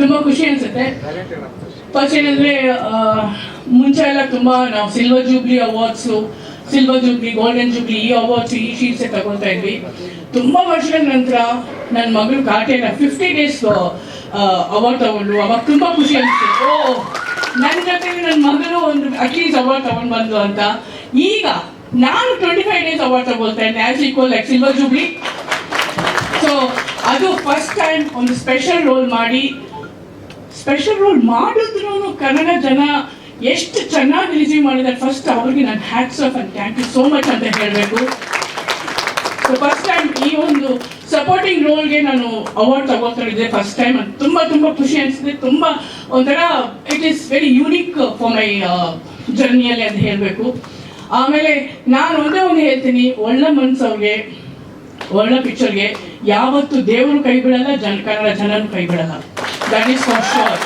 ತುಂಬ ಖುಷಿ ಅನಿಸುತ್ತೆ. ಫಸ್ಟ್ ಏನಂದರೆ ಮುಂಚೆ ಎಲ್ಲ ತುಂಬ ನಾವು silver jubilee awards silver jubilee golden jubilee ಈ ಅವಾರ್ಡ್ಸ್ ಈ ಶೀಟ್ಸೇ ತಗೊಳ್ತಾ ಇದ್ವಿ. ತುಂಬ ವರ್ಷಗಳ ನಂತರ ನನ್ನ ಮಗಳು ಕಾಟೇನ ಫಿಫ್ಟಿ ಡೇಸ್ ಅವಾರ್ಡ್ ತಗೊಂಡು, ಅವಾಗ ತುಂಬ ಖುಷಿ ಅನಿಸ್ತು ಓ ನನ್ನ ಜೊತೆ ನನ್ನ ಮಗಳು ಒಂದು ಅಟ್ಲೀಸ್ಟ್ ಅವಾರ್ಡ್ ತಗೊಂಡು ಬಂದು ಅಂತ. ಈಗ ನಾನು ಟ್ವೆಂಟಿ ಫೈವ್ ಡೇಸ್ ಅವಾರ್ಡ್ ತಗೊಳ್ತಾ ಇದ್ದೆ as equal like silver jubilee so ಅದು ಫಸ್ಟ್ ಟೈಮ್ ಒಂದು ಸ್ಪೆಷಲ್ ರೋಲ್ ಮಾಡಿ ಸ್ಪೆಷಲ್ ರೋಲ್ ಮಾಡಿದ್ರು ಕನ್ನಡ ಜನ ಎಷ್ಟು ಚೆನ್ನಾಗಿ ರಿಸೀವ್ ಮಾಡಿದ್ದಾರೆ ಫಸ್ಟ್ ಅವ್ರಿಗೆ ನಾನು hats off and thank you so much ಅಂತ ಹೇಳಬೇಕು. ಸೊ ಫಸ್ಟ್ ಟೈಮ್ ಈ ಒಂದು ಸಪೋರ್ಟಿಂಗ್ ರೋಲ್ಗೆ ನಾನು ಅವಾರ್ಡ್ ತಗೋತಿದ್ದೆ ಫಸ್ಟ್ ಟೈಮ್ ಅದು ತುಂಬ ತುಂಬ ಖುಷಿ ಅನಿಸಿದೆ ತುಂಬ ಒಂಥರ it is very unique for my ಜರ್ನಿಯಲ್ಲಿ ಅಂತ ಹೇಳಬೇಕು. ಆಮೇಲೆ ನಾನು ಒಂದೇ ಒಂದು ಹೇಳ್ತೀನಿ. ಒಳ್ಳೆ ಮನ್ಸವ್ರಿಗೆ ಒಳ್ಳೆ ಪಿಕ್ಚರ್ಗೆ ಯಾವತ್ತು ದೇವರು ಕೈ ಬಿಡಲ್ಲ, ಜನ, ಕನ್ನಡ ಜನನು ಕೈ ಬಿಡಲ್ಲ. ದಟ್ ಈಸ್ ಫಾರ್ ಶೋರ್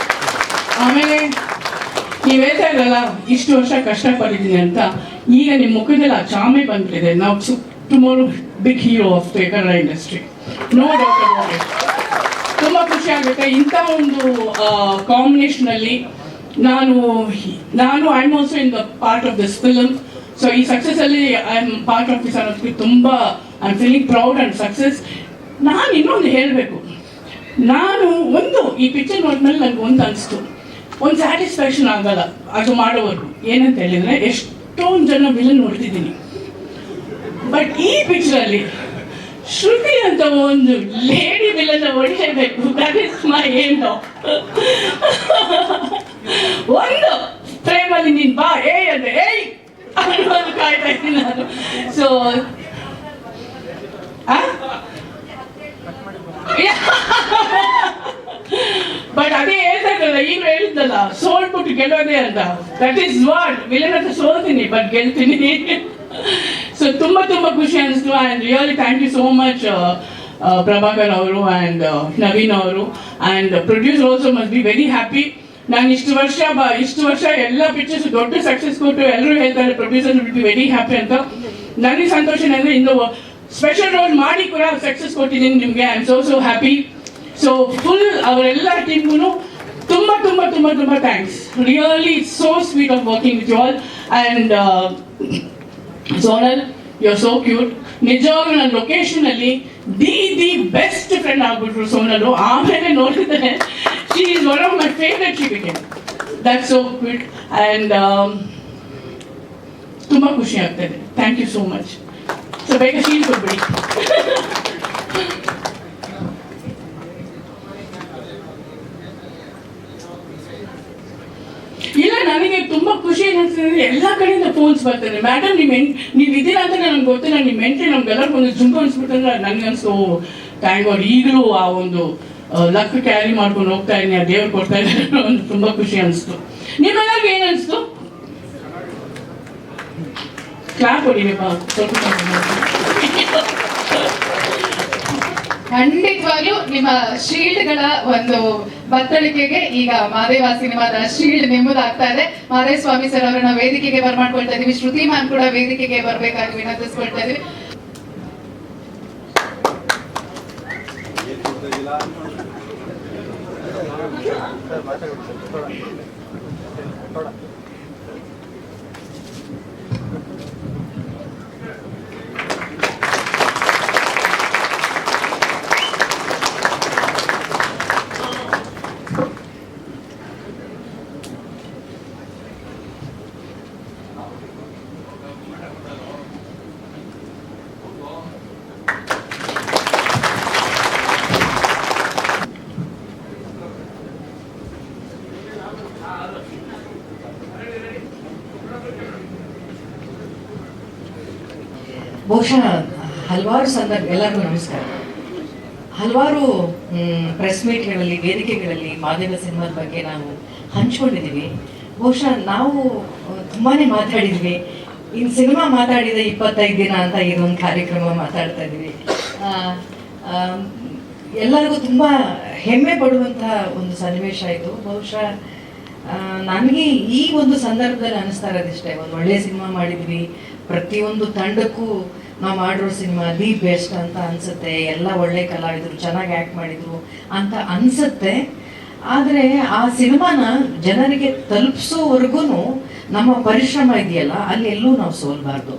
ಆಮೇಲೆ ನೀವು ಹೇಳ್ತಾ ಇದ್ರಲ್ಲ, ಇಷ್ಟು ವರ್ಷ ಕಷ್ಟಪಟ್ಟಿದ್ದೀನಿ ಅಂತ. ಈಗ ನಿಮ್ಮ ಮುಖದಲ್ಲಿ ಆ ಚಾಮೆ ಬಂದ್ಬಿಟ್ಟಿದೆ. ನಾವು tomorrow big hero of the Kannada industry no doubt ತುಂಬ ಖುಷಿ ಆಗುತ್ತೆ. ಇಂಥ ಒಂದು ಕಾಂಬಿನೇಷನಲ್ಲಿ ನಾನು ನಾನು I am also in the part of this film so ಈ ಸಕ್ಸಸ್ಸಲ್ಲಿ I am part of this ಅನ್ನೋದಕ್ಕೆ ತುಂಬ I am feeling proud and success ನಾನು ಇನ್ನೊಂದು ಹೇಳಬೇಕು. ನಾನು ಒಂದು, ಈ ಪಿಕ್ಚರ್ ನೋಡಿದ್ಮೇಲೆ ನನಗೆ ಒಂದು ಅನಿಸ್ತು. ಒಂದು ಸ್ಯಾಟಿಸ್ಫ್ಯಾಕ್ಷನ್ ಆಗಲ್ಲ ಅದು ಮಾಡೋವರೆಗೂ. ಏನಂತ ಹೇಳಿದರೆ, ಎಷ್ಟೊಂದು ಜನ ವಿಲನ್ ನೋಡ್ತಿದ್ದೀನಿ. ಬಟ್ ಈ ಪಿಕ್ಚರಲ್ಲಿ ಶ್ರುತಿ ಅಂತ ಒಂದು ಲೇಡಿ ವಿಲನ್ ಹೊಡಿಲೇಬೇಕು. ಏನು ಒಂದು ಫ್ರೇಮಲ್ಲಿ ನೀನು ಬಾ, ಏ ಅಂದ್ರೆ, ಏಯ್! ಅನ್ನೋದು ಕಾಯ್ತಾ ಇದ್ದೀನಿ ನಾನು. ಸೊ ಬಟ್ ಅದೇ ಹೇಳ್ತಾರಲ್ಲ ಈಗ ಹೇಳಿದ್ದಲ್ಲ ಸೋಲ್ಬಿಟ್ಟು ಗೆಲ್ಲೋದೇ ಅಂತ. ದಟ್ ಈಸ್ ವಾಟ್ ವಿಲನ್ ಹತ್ರ ಸೋಲ್ತೀನಿ ಬಟ್ ಗೆಲ್ತೀನಿ. ಸೊ ತುಂಬ ತುಂಬ ಖುಷಿ ಅನಿಸ್ತು and really thank you so much Prabhakar ಅವರು ಆ್ಯಂಡ್ ನವೀನ್ ಅವರು. And producer also must be very happy ನಾನು ಇಷ್ಟು ವರ್ಷ ಬ, ಇಷ್ಟು ವರ್ಷ ಎಲ್ಲ ಪಿಕ್ಚರ್ಸ್ ದೊಡ್ಡ ಸಕ್ಸಸ್ ಕೊಟ್ಟು ಎಲ್ಲರೂ ಹೇಳ್ತಾರೆ producer will be very happy ಅಂತ. ನನಗೆ ಸಂತೋಷ ಅಂದರೆ ಇನ್ನು ಸ್ಪೆಷಲ್ ರೋಲ್ ಮಾಡಿ ಕೂಡ ಸಕ್ಸಸ್ ಕೊಟ್ಟಿದ್ದೀನಿ ನಿಮಗೆ. I am so so happy so full ಅವರೆಲ್ಲ ಟೀಮ್ಗೂ ತುಂಬ ತುಂಬ ತುಂಬ ತುಂಬ thanks really so sweet of working with you all and Sonal you are so cute ನಿಜವಾಗ್ಲೂ ನನ್ನ ಲೊಕೇಶನಲ್ಲಿ ದಿ ದಿ ಬೆಸ್ಟ್ ಫ್ರೆಂಡ್ ಆಗ್ಬಿಟ್ರು ಸೋನಲು. ಆಮೇಲೆ ನೋಡಿದ್ರೆ she is one of my favourite she became that so cute and ತುಂಬ ಖುಷಿ ಆಗ್ತದೆ thank you so much ಬೇಗ ಇಲ್ಲ, ನನಗೆ ತುಂಬಾ ಖುಷಿ ಅನಿಸ್ತದೆ ಎಲ್ಲ ಕಡೆಯಿಂದ ಫೋನ್ಸ್ ಬರ್ತದೆ ಮೇಡಮ್ ನಿಮ್ಮ ನೀವು ಇದ್ದೀರಾ ಅಂತ ನನಗೆ ಗೊತ್ತಿಲ್ಲ ನಿಮ್ಮ ಹೆಂಡತಿ ನಮ್ಗೆಲ್ಲರಿಗೂ ಒಂದು ಜುಂಬ ಅನ್ಸ್ಬಿಟ್ಟಂದ್ರೆ ಅನ್ಸೋ ಥ್ಯಾಂಕ್ ಗಾಡ್ ಈಗಲೂ ಆ ಒಂದು ಲಕ್ ಕ್ಯಾರಿ ಮಾಡ್ಕೊಂಡು ಹೋಗ್ತಾ ಇದ್ದೀನಿ. ಆ ದೇವ್ರು ಕೊಡ್ತಾ ಇದ್ದಾರೆ ಒಂದು ತುಂಬಾ ಖುಷಿ ಅನಿಸ್ತು. ನಿಮ್ಮೆಲ್ಲರಿಗೂ ಏನು ಅನಿಸ್ತು? ಕ್ಲಾಪ್ ಹೊಡಿಬೇಕು ಖಂಡಿತವಾಗ್ಲೂ ನಿಮ್ಮ ಶೀಲ್ಡ್ಗಳ ಒಂದು ಬತ್ತಳಿಕೆಗೆ ಈಗ ಮಾದೇವ ಸಿನಿಮಾದ ಶೀಲ್ಡ್ ನಿಮ್ಮದಾಗ್ತಾ ಇದೆ. ಮಾದೇವ ಸ್ವಾಮಿ ಸರ್ ಅವರನ್ನ ವೇದಿಕೆಗೆ ಬರ್ಮಾಡ್ಕೊಳ್ತಾ ಇದೀವಿ. ಶ್ರುತಿ ಮ್ಯಾಮ್ ಕೂಡ ವೇದಿಕೆಗೆ ಬರ್ಬೇಕಾಗಿ ವಿನಂತಿಸ್ಕೊಳ್ತಾ ಇದೀವಿ. ಬಹುಶಃ ಹಲವಾರು ಸಂದರ್ಭ, ಎಲ್ಲರಿಗೂ ನಮಸ್ಕಾರ. ಹಲವಾರು ಪ್ರೆಸ್ ಮೀಟ್ಗಳಲ್ಲಿ ವೇದಿಕೆಗಳಲ್ಲಿ, ಮಾಧ್ಯಮ ಸಿನಿಮಾದ ಬಗ್ಗೆ ನಾವು ಹಂಚ್ಕೊಂಡಿದ್ದೀವಿ. ಬಹುಶಃ ನಾವು ತುಂಬಾನೇ ಮಾತಾಡಿದ್ವಿ. ಇನ್ನು ಸಿನಿಮಾ ಮಾತಾಡಿದ ಇಪ್ಪತ್ತೈದು ದಿನ ಅಂತ ಇದೊಂದು ಕಾರ್ಯಕ್ರಮ ಮಾತಾಡ್ತಾ ಇದ್ದೀವಿ. ಎಲ್ಲರಿಗೂ ತುಂಬ ಹೆಮ್ಮೆ ಪಡುವಂತಹ ಒಂದು ಸನ್ನಿವೇಶ ಇದು. ಬಹುಶಃ ನನಗೆ ಈ ಒಂದು ಸಂದರ್ಭದಲ್ಲಿ ಅನಿಸ್ತಾ ಇರೋದಿಷ್ಟೇ ಒಂದು ಒಳ್ಳೆ ಸಿನಿಮಾ ಮಾಡಿದ್ವಿ. ಪ್ರತಿಯೊಂದು ತಂಡಕ್ಕೂ ನಾವು ಮಾಡಿರೋ ಸಿನಿಮಾ ದಿ ಬೆಸ್ಟ್ ಅಂತ ಅನ್ಸುತ್ತೆ, ಎಲ್ಲ ಒಳ್ಳೆ ಕಲಾವಿದರು, ಚೆನ್ನಾಗಿ ಆ್ಯಕ್ಟ್ ಮಾಡಿದ್ರು ಅಂತ ಅನ್ಸುತ್ತೆ. ಆದರೆ ಆ ಸಿನಿಮಾನ ಜನರಿಗೆ ತಲುಪಿಸೋವರೆಗೂ ನಮ್ಮ ಪರಿಶ್ರಮ ಇದೆಯಲ್ಲ, ಅಲ್ಲಿ ಎಲ್ಲೂ ನಾವು ಸೋಲ್ಬಾರ್ದು.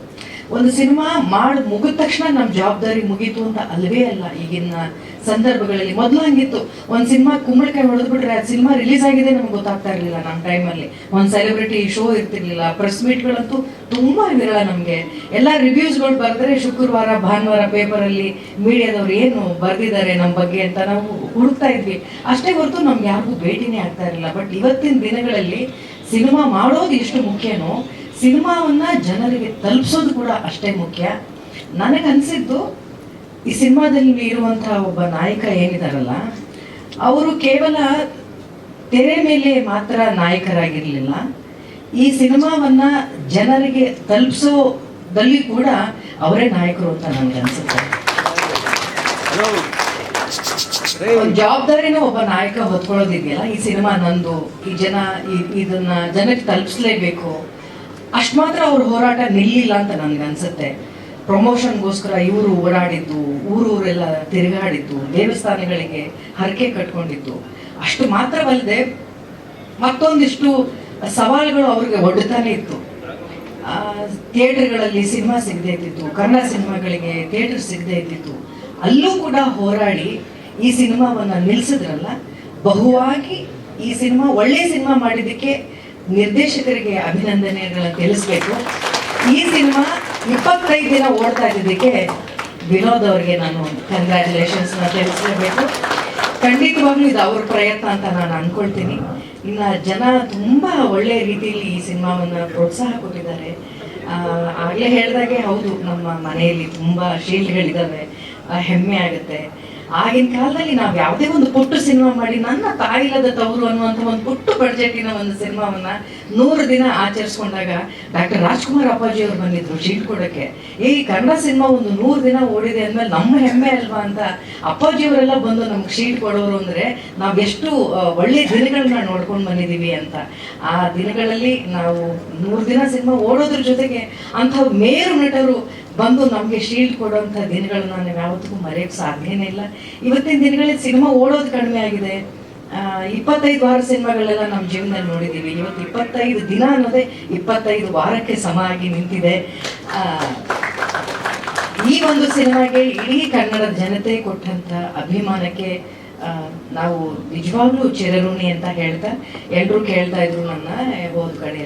ಒಂದು ಸಿನಿಮಾ ಮಾಡಿ ಮುಗಿದ ತಕ್ಷಣ ನಮ್ಮ ಜವಾಬ್ದಾರಿ ಮುಗೀತು ಅಂತ ಅಲ್ವೇ ಅಲ್ಲ ಈಗಿನ ಸಂದರ್ಭಗಳಲ್ಲಿ. ಮೊದಲು ಹಂಗಿತ್ತು. ಒಂದು ಸಿನಿಮಾ ಕುಂಬಳಕಾಯಿ ಹೊಡೆದ್ಬಿಟ್ರೆ ಅದು ಸಿನಿಮಾ ರಿಲೀಸ್ ಆಗಿದೆ ನಮ್ಗೆ ಗೊತ್ತಾಗ್ತಾ ಇರಲಿಲ್ಲ ನಮ್ಮ ಟೈಮಲ್ಲಿ ಒಂದು ಸೆಲೆಬ್ರಿಟಿ ಶೋ ಇರ್ತಿರ್ಲಿಲ್ಲ. ಪ್ರೆಸ್ ಮೀಟ್ಗಳಂತೂ ತುಂಬಾ ವಿರಳ ನಮಗೆ. ಎಲ್ಲ ರಿವ್ಯೂಸ್ಗಳು ಬರೆದ್ರೆ ಶುಕ್ರವಾರ, ಭಾನುವಾರ ಪೇಪರಲ್ಲಿ ಮೀಡಿಯಾದವ್ರು ಏನು ಬರೆದಿದ್ದಾರೆ ನಮ್ಮ ಬಗ್ಗೆ ಅಂತ ನಾವು ಹುಡುಕ್ತಾ ಇದ್ವಿ. ಅಷ್ಟೇ ಹೊರತು ನಮ್ಗೆ ಯಾರಿಗೂ ಭೇಟಿನೇ ಆಗ್ತಾ ಇರಲಿಲ್ಲ. ಬಟ್ ಇವತ್ತಿನ ದಿನಗಳಲ್ಲಿ ಸಿನಿಮಾ ಮಾಡೋದು ಎಷ್ಟು ಮುಖ್ಯನೋ ಸಿನಿಮಾವನ್ನ ಜನರಿಗೆ ತಲುಪಿಸೋದು ಕೂಡ ಅಷ್ಟೇ ಮುಖ್ಯ. ನನಗನ್ಸಿದ್ದು, ಈ ಸಿನಿಮಾದಲ್ಲಿ ಇರುವಂತಹ ಒಬ್ಬ ನಾಯಕ ಏನಿದಾರಲ್ಲ, ಅವರು ಕೇವಲ ತೆರೆ ಮೇಲೆ ಮಾತ್ರ ನಾಯಕರಾಗಿರಲಿಲ್ಲ. ಈ ಸಿನಿಮಾವನ್ನ ಜನರಿಗೆ ತಲುಪಿಸೋದಲ್ಲಿ ಕೂಡ ಅವರೇ ನಾಯಕರು ಅಂತ ನನಗನ್ಸುತ್ತೆ. ಜವಾಬ್ದಾರಿನ ಒಬ್ಬ ನಾಯಕ ಹೊತ್ಕೊಳ್ಳೋದಿದೆಯಲ್ಲ, ಈ ಸಿನಿಮಾ ನಂದು, ಈ ಜನ ಇದನ್ನ ಜನಕ್ಕೆ ತಲುಪಿಸ್ಲೇಬೇಕು. ಅಷ್ಟು ಮಾತ್ರ ಅವ್ರ ಹೋರಾಟ ನಿಲ್ಲಿಲ್ಲ ಅಂತ ನನ್ಗನ್ಸುತ್ತೆ ಪ್ರಮೋಷನ್ಗೋಸ್ಕರ ಇವರು ಓಡಾಡಿದ್ದು, ಊರೂರೆಲ್ಲ ತಿರುಗಾಡಿದ್ದು, ದೇವಸ್ಥಾನಗಳಿಗೆ ಹರಕೆ ಕಟ್ಕೊಂಡಿದ್ದು. ಅಷ್ಟು ಮಾತ್ರವಲ್ಲದೆ ಮತ್ತೊಂದಿಷ್ಟು ಸವಾಲುಗಳು ಅವ್ರಿಗೆ ಒಡ್ತಾನೆ ಇತ್ತು. ಥಿಯೇಟರ್ಗಳಲ್ಲಿ ಸಿನಿಮಾ ಸಿಗದೆ ಇದ್ದಿತ್ತು, ಕನ್ನಡ ಸಿನಿಮಾಗಳಿಗೆ ಥಿಯೇಟರ್ ಸಿಗದೆ ಇದ್ದಿತ್ತು. ಅಲ್ಲೂ ಕೂಡ ಹೋರಾಡಿ ಈ ಸಿನಿಮಾವನ್ನು ನಿಲ್ಲಿಸಿದ್ರಲ್ಲ ಬಹುವಾಗಿ ಈ ಸಿನಿಮಾ ಒಳ್ಳೆ ಸಿನಿಮಾ ಮಾಡಿದ್ದಕ್ಕೆ ನಿರ್ದೇಶಕರಿಗೆ ಅಭಿನಂದನೆಗಳನ್ನು ತಿಳಿಸ್ಬೇಕು. ಈ ಸಿನಿಮಾ ಇಪ್ಪತ್ತೈದು ದಿನ ಓಡ್ತಾ ಇದ್ದಕ್ಕೆ ವಿನೋದ್ ಅವರಿಗೆ ನಾನು ಕಂಗ್ರ್ಯಾಚುಲೇಷನ್ಸ್ನ ತಿಳಿಸ್ಲೇಬೇಕು ಖಂಡಿತವಾಗ್ಲೂ ಇದು ಅವ್ರ ಪ್ರಯತ್ನ ಅಂತ ನಾನು ಅನ್ಕೊಳ್ತೀನಿ. ಇನ್ನು ಜನ ತುಂಬ ಒಳ್ಳೆಯ ರೀತಿಯಲ್ಲಿ ಈ ಸಿನಿಮಾವನ್ನ ಪ್ರೋತ್ಸಾಹ ಕೊಟ್ಟಿದ್ದಾರೆ. ಆಗಲೇ ಹೇಳ್ದಾಗೆ ಹೌದು, ನಮ್ಮ ಮನೆಯಲ್ಲಿ ತುಂಬ ಶೀಲ್ಡ್ಗಳಿದ್ದಾವೆ ಹೆಮ್ಮೆ ಆಗುತ್ತೆ. ಆಗಿನ ಕಾಲದಲ್ಲಿ ನಾವು ಯಾವುದೇ ಒಂದು ಪುಟ್ಟು ಸಿನಿಮಾ ಮಾಡಿ ನನ್ನ ತಾಯಿಲದ ತವರು ಅನ್ನುವಂಥ ಒಂದು ಪುಟ್ಟು ಬಡ್ಜೆಟಿನ ಒಂದು ಸಿನಿಮಾವನ್ನ ನೂರು ದಿನ ಆಚರಿಸ್ಕೊಂಡಾಗ ಡಾಕ್ಟರ್ ರಾಜ್ಕುಮಾರ್ ಅಪ್ಪಾಜಿ ಅವರು ಬಂದಿದ್ರು ಶೀಟ್ ಕೊಡಕ್ಕೆ. ಈ ಕನ್ನಡ ಸಿನಿಮಾ ಒಂದು ನೂರು ದಿನ ಓಡಿದೆ ಅಂದ್ಮೇಲೆ ನಮ್ಮ ಹೆಮ್ಮೆ ಅಲ್ವಾ ಅಂತ ಅಪ್ಪಾಜಿ ಅವರೆಲ್ಲ ಬಂದು ನಮ್ಗೆ ಶೀಟ್ ಕೊಡೋರು ಅಂದ್ರೆ ನಾವು ಎಷ್ಟು ಒಳ್ಳೆ ದಿನಗಳನ್ನ ನೋಡ್ಕೊಂಡು ಬಂದಿದ್ದೀವಿ ಅಂತ. ಆ ದಿನಗಳಲ್ಲಿ ನಾವು ನೂರು ದಿನ ಸಿನಿಮಾ ಓಡೋದ್ರ ಜೊತೆಗೆ ಅಂಥ ಮೇರು ನಟರು ಬಂದು ನಮಗೆ ಶೀಲ್ಡ್ ಕೊಡುವಂಥ ದಿನಗಳನ್ನ ನಾವು ಯಾವತ್ತಿಗೂ ಮರೆಯೋಕ್ಕೆ ಸಾಧ್ಯನೇ ಇಲ್ಲ. ಇವತ್ತಿನ ದಿನಗಳಲ್ಲಿ ಸಿನಿಮಾ ಓಡೋದು ಕಡಿಮೆ ಆಗಿದೆ. ಇಪ್ಪತ್ತೈದು ವಾರ ಸಿನಿಮಾಗಳೆಲ್ಲ ನಮ್ಮ ಜೀವನದಲ್ಲಿ ನೋಡಿದ್ದೀವಿ ಇವತ್ತು ಇಪ್ಪತ್ತೈದು ದಿನ ಅನ್ನೋದೇ ಇಪ್ಪತ್ತೈದು ವಾರಕ್ಕೆ ಸಮ ಆಗಿ ನಿಂತಿದೆ. ಈ ಒಂದು ಸಿನಿಮಾಗೆ ಇಡೀ ಕನ್ನಡದ ಜನತೆ ಕೊಟ್ಟಂತ ಅಭಿಮಾನಕ್ಕೆ ನಾವು ನಿಜವಾಗ್ಲೂ ಚಿರಋಣಿ ಅಂತ ಹೇಳ್ತಾ ಎಲ್ಲರೂ ಕೇಳ್ತಾ ಇದ್ರು ನನ್ನ ಹೋದ ಕಡೆ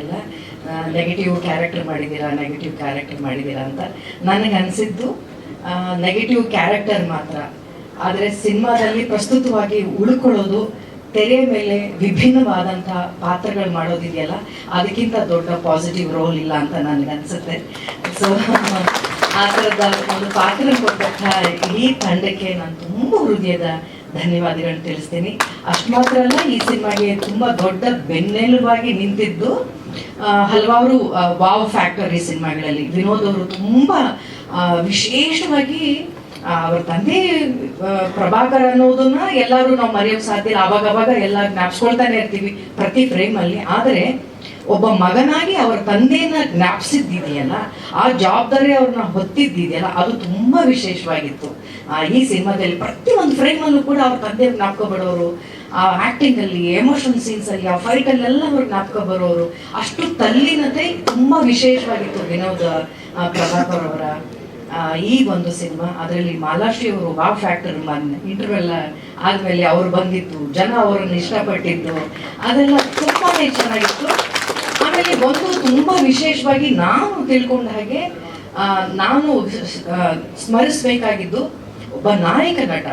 ನೆಗೆಟಿವ್ ಕ್ಯಾರೆಕ್ಟರ್ ಮಾಡಿದ್ದೀರಾ ನೆಗೆಟಿವ್ ಕ್ಯಾರೆಕ್ಟರ್ ಮಾಡಿದ್ದೀರಾ ಅಂತ ನನಗೆ ಅನಿಸಿದ್ದು ನೆಗೆಟಿವ್ ಕ್ಯಾರೆಕ್ಟರ್ ಮಾತ್ರ. ಆದರೆ ಸಿನಿಮಾದಲ್ಲಿ ಪ್ರಸ್ತುತವಾಗಿ ಉಳ್ಕೊಳ್ಳೋದು ತೆರೆ ಮೇಲೆ ವಿಭಿನ್ನವಾದಂಥ ಪಾತ್ರಗಳು ಮಾಡೋದಿದೆಯಲ್ಲ, ಅದಕ್ಕಿಂತ ದೊಡ್ಡ ಪಾಸಿಟಿವ್ ರೋಲ್ ಇಲ್ಲ ಅಂತ ನನಗನ್ಸುತ್ತೆ ಸೊ ಆ ಥರದ ಒಂದು ಪಾತ್ರ ಕೊಟ್ಟಂಥ ಈ ತಂಡಕ್ಕೆ ನಾನು ತುಂಬ ಹೃದಯದ ಧನ್ಯವಾದಗಳನ್ನ ತಿಳಿಸ್ತೀನಿ. ಅಷ್ಟು ಮಾತ್ರ ಅಲ್ಲ, ಈ ಸಿನಿಮಾಗೆ ತುಂಬ ದೊಡ್ಡ ಬೆನ್ನೆಲುಬಾಗಿ ನಿಂತಿದ್ದು ಹಲವಾರು ವಾವ್ ಫ್ಯಾಕ್ಟರ್ ಈ ಸಿನಿಮಾಗಳಲ್ಲಿ. ವಿನೋದ್ ಅವರು ತುಂಬ ವಿಶೇಷವಾಗಿ ಅವ್ರ ತಂದೆ ಪ್ರಭಾಕರ್ ಅನ್ನೋದನ್ನ ಎಲ್ಲರೂ ನಾವು ಮರೆಯೋಕ್ ಸಾಧ್ಯ ಇಲ್ಲ. ಅವಾಗ ಅವಾಗ ಎಲ್ಲ ಜ್ಞಾಪಿಸ್ಕೊಳ್ತಾನೆ ಇರ್ತೀವಿ ಪ್ರತಿ ಫ್ರೇಮಲ್ಲಿ. ಆದರೆ, ಒಬ್ಬ ಮಗನಾಗಿ ಅವರ ತಂದೆಯನ್ನ ಜ್ಞಾಪಿಸಿದ್ದಿದೆಯಲ್ಲ, ಆ ಜವಾಬ್ದಾರಿ ಅವ್ರನ್ನ ಹೊತ್ತಿದ್ದಿದೆಯಲ್ಲ, ಅದು ತುಂಬಾ ವಿಶೇಷವಾಗಿತ್ತು. ಈ ಸಿನಿಮಾದಲ್ಲಿ ಪ್ರತಿ ಒಂದು ಫ್ರೇಮಲ್ಲೂ ಕೂಡ ಅವ್ರ ತಂದೆ ಜ್ಞಾಪಕ ಆ ಆಕ್ಟಿಂಗ್ ಅಲ್ಲಿ ಎಮೋಷನ್ ಸೀನ್ಸ್ ಅಲ್ಲಿ, ಆ ಫೈಟ್ ಅಲ್ಲೆಲ್ಲ ಅವ್ರ ಜ್ಞಾಪಕ ಬರೋರು. ಅಷ್ಟು ತಲ್ಲಿನತೆ ತುಂಬಾ ವಿಶೇಷವಾಗಿತ್ತು ವಿನೋದ್ ಪ್ರಭಾಕರ್ ಅವರ ಈ ಒಂದು ಸಿನಿಮಾ. ಅದರಲ್ಲಿ ಮಾಲಾಶ್ರೀ ಅವರು ವಾ ಫ್ಯಾಕ್ಟರ್ ಇಂಟರ್ವೆಲ್ ಆದ್ಮೇಲೆ ಅವ್ರು ಬಂದಿತ್ತು ಜನ ಅವರನ್ನು ಇಷ್ಟಪಟ್ಟಿದ್ದು, ಅದೆಲ್ಲ ತುಂಬಾನೇ ಚೆನ್ನಾಗಿತ್ತು. ಆಮೇಲೆ ಒಂದು ತುಂಬಾ ವಿಶೇಷವಾಗಿ ನಾನು ತಿಳ್ಕೊಂಡ ಹಾಗೆ ನಾನು ಸ್ಮರಿಸ್ಬೇಕಾಗಿದ್ದು ಒಬ್ಬ ನಾಯಕ ನಟ.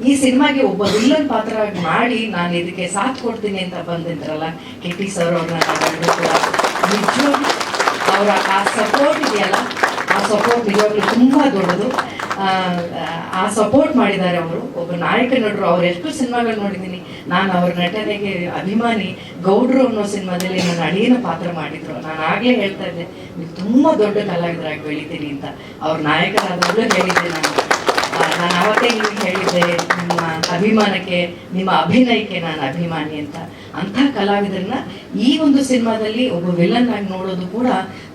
ಈ ಸಿನಿಮಾಗೆ ಒಬ್ಬ ವಿಲ್ಲನ್ ಪಾತ್ರ ಮಾಡಿ ನಾನು ಇದಕ್ಕೆ ಸಾಥ್ ಕೊಡ್ತೀನಿ ಅಂತ ಬಂದಿದ್ರಲ್ಲ ಕೆ ಟಿ ಸರ್ ಅವ್ರನ್ನ ನಿಜವಾಗ್ಲೂ ಅವರ ಆ ಸಪೋರ್ಟ್ ಇದೆಯಲ್ಲ ಆ ಸಪೋರ್ಟ್ ನಿಜವಾಗ್ಲೂ ತುಂಬ ದೊಡ್ಡದು. ಆ, ಸಪೋರ್ಟ್ ಮಾಡಿದ್ದಾರೆ ಅವರು. ಒಬ್ಬ ನಾಯಕ ನಟರು ಅವ್ರು ಎಷ್ಟು ಸಿನಿಮಾಗಳು ನೋಡಿದ್ದೀನಿ. ನಾನು ಅವ್ರ ನಟನೆಗೆ ಅಭಿಮಾನಿ ಗೌಡ್ರು ಅನ್ನೋ ಸಿನಿಮಾದಲ್ಲಿ ನನ್ನ ಅಳಿಯನ ಪಾತ್ರ ಮಾಡಿದ್ರು. ನಾನು ಆಗಲೇ ಹೇಳ್ತಾ ಇದ್ದೆ ನೀವು ತುಂಬ ದೊಡ್ಡ ಕಲಾವಿದರಾಗಿ ಬೆಳಿತೀನಿ ಅಂತ. ಅವ್ರ ನಾಯಕರಾದಾಗಲೂ ಹೇಳಿದ್ದೆ ನಾನು. ನಾನು ಅವತ್ತೇ ನೀವು ಹೇಳಿದ್ದೆ, ನಿಮ್ಮ ಅಭಿಮಾನಕ್ಕೆ, ನಿಮ್ಮ ಅಭಿನಯಕ್ಕೆ ನಾನು ಅಭಿಮಾನಿ ಅಂತ. ಅಂಥ ಕಲಾವಿದರನ್ನ ಈ ಒಂದು ಸಿನಿಮಾದಲ್ಲಿ ಒಬ್ಬ ವಿಲನ್ ಆಗಿ ನೋಡೋದು ಕೂಡ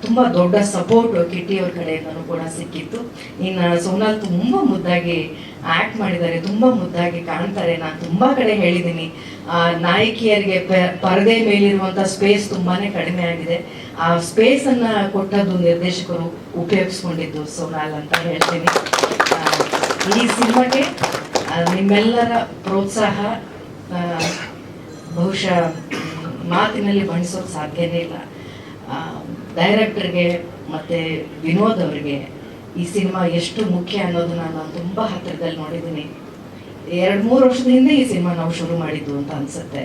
ತುಂಬಾ ದೊಡ್ಡ ಸಪೋರ್ಟ್ ಕಿಟ್ಟಿ ಅವ್ರ ಕಡೆಯಿಂದನೂ ಕೂಡ ಸಿಕ್ಕಿತ್ತು. ಇನ್ನು ಸೋನಾಲ್ ತುಂಬಾ ಮುದ್ದಾಗಿ ಆಕ್ಟ್ ಮಾಡಿದ್ದಾರೆ, ತುಂಬಾ ಮುದ್ದಾಗಿ ಕಾಣ್ತಾರೆ. ನಾನು ತುಂಬಾ ಕಡೆ ಹೇಳಿದ್ದೀನಿ ನಾಯಕಿಯರಿಗೆ ಪರದೆ ಮೇಲಿರುವಂಥ ಸ್ಪೇಸ್ ತುಂಬಾನೇ ಕಡಿಮೆ ಆಗಿದೆ. ಆ ಸ್ಪೇಸ್ ಅನ್ನ ಕೊಟ್ಟದ್ದು ನಿರ್ದೇಶಕರು ಉಪಯೋಗಿಸ್ಕೊಂಡಿದ್ದು ಸೋನಾಲ್ ಅಂತ ಹೇಳ್ತೀನಿ. ಈ ಸಿನಿಮಾಗೆ ನಿಮ್ಮೆಲ್ಲರ ಪ್ರೋತ್ಸಾಹ ಬಹುಶಃ ಮಾತಿನಲ್ಲಿ ಬಣ್ಣಿಸೋಕೆ ಸಾಧ್ಯನೇ ಇಲ್ಲ. ಡೈರೆಕ್ಟರ್ಗೆ ಮತ್ತು ವಿನೋದ್ ಅವರಿಗೆ ಈ ಸಿನಿಮಾ ಎಷ್ಟು ಮುಖ್ಯ ಅನ್ನೋದನ್ನ ನಾನು ತುಂಬ ಹತ್ತಿರದಲ್ಲಿ ನೋಡಿದ್ದೀನಿ. ಎರಡು ಮೂರು ವರ್ಷದ ಹಿಂದೆ ಈ ಸಿನಿಮಾ ನಾವು ಶುರು ಮಾಡಿದ್ದು ಅಂತ ಅನಿಸುತ್ತೆ.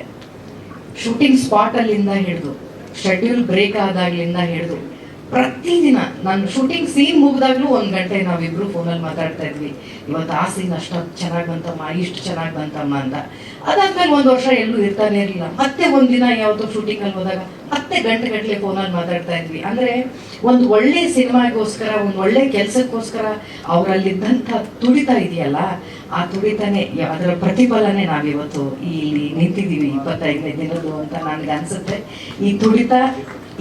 ಶೂಟಿಂಗ್ ಸ್ಪಾಟಲ್ಲಿಂದ ಹಿಡಿದು, ಶೆಡ್ಯೂಲ್ ಬ್ರೇಕ್ ಆದಾಗ್ಲಿಂದ ಹಿಡಿದು ಪ್ರತಿದಿನ ನಾನು ಶೂಟಿಂಗ್ ಸೀನ್ ಮುಗಿದಾಗ್ಲೂ ಒಂದು ಗಂಟೆ ನಾವಿಬ್ರು ಫೋನಲ್ಲಿ ಮಾತಾಡ್ತಾ ಇದ್ವಿ. ಇವತ್ತು ಆ ಸೀನ್ ಅಷ್ಟೊಂದು ಚೆನ್ನಾಗಿ ಬಂತಮ್ಮ, ಇಷ್ಟು ಚೆನ್ನಾಗಿ ಬಂತಮ್ಮ ಅಂತ. ಅದಾದ್ಮೇಲೆ ಒಂದು ವರ್ಷ ಎಲ್ಲೂ ಇರ್ತಾನೆ ಇರಲಿಲ್ಲ. ಮತ್ತೆ ಒಂದಿನ ಯಾವುದೋ ಶೂಟಿಂಗಲ್ಲಿ ಹೋದಾಗ ಮತ್ತೆ ಗಂಟೆ ಗಟ್ಟಲೆ ಫೋನಲ್ಲಿ ಮಾತಾಡ್ತಾ ಇದ್ವಿ. ಅಂದರೆ ಒಂದು ಒಳ್ಳೆ ಸಿನಿಮಾಗೋಸ್ಕರ, ಒಂದು ಒಳ್ಳೆ ಕೆಲಸಕ್ಕೋಸ್ಕರ ಅವರಲ್ಲಿದ್ದಂಥ ತುಡಿತ ಇದೆಯಲ್ಲ, ಆ ತುಡಿತನೇ, ಅದರ ಪ್ರತಿಫಲನೇ ನಾವಿವತ್ತು ಇಲ್ಲಿ ನಿಂತಿದ್ದೀವಿ ಇಪ್ಪತ್ತೈದನೇ ದಿನದ್ದು ಅಂತ ನನಗೆ ಅನ್ಸುತ್ತೆ ಈ ತುಡಿತ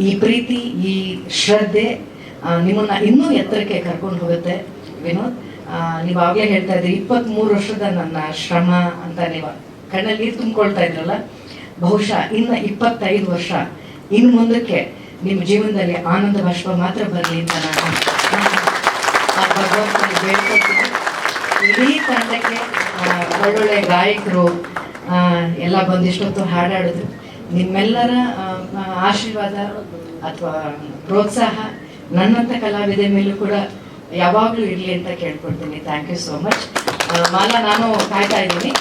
ಈ ಪ್ರೀತಿ, ಈ ಶ್ರದ್ಧೆ ನಿಮ್ಮನ್ನ ಇನ್ನೂ ಎತ್ತರಕ್ಕೆ ಕರ್ಕೊಂಡು ಹೋಗುತ್ತೆ, ವಿನೋದ್. ನೀವು ಆಗ್ಲೇ ಹೇಳ್ತಾ ಇದ್ರಿ ಇಪ್ಪತ್ತ್ಮೂರು ವರ್ಷದ ನನ್ನ ಶ್ರಮ ಅಂತ ನೀವು ಕಣ್ಣಲ್ಲಿ ನೀರು ತುಂಬಿಕೊಳ್ತಾ ಇದ್ರಲ್ಲ? ಬಹುಶಃ ಇನ್ನು ಇಪ್ಪತ್ತೈದು ವರ್ಷ ಇನ್ನು ಮುಂದಕ್ಕೆ ನಿಮ್ಮ ಜೀವನದಲ್ಲಿ ಆನಂದ ಬಾಷ್ಪ ಮಾತ್ರ ಬರಲಿ ಅಂತ ನಾನು ಆ ಭಗವಂತನ ಇಡೀ ಒಳ್ಳೊಳ್ಳೆ ಗಾಯಕರು ಎಲ್ಲ ಬಂದಿಷ್ಟೊತ್ತು ಹಾಡಾಡಿದ್ರು. ನಿಮ್ಮೆಲ್ಲರ ಆಶೀರ್ವಾದ ಅಥವಾ ಪ್ರೋತ್ಸಾಹ ನನ್ನಂಥ ಕಲಾವಿದೆ ಮೇಲೂ ಕೂಡ ಯಾವಾಗಲೂ ಇರಲಿ ಅಂತ ಕೇಳ್ಕೊಡ್ತೀನಿ thank you so much Mala ನಾನು ಕಾಯ್ತಾ ಇದ್ದೀನಿ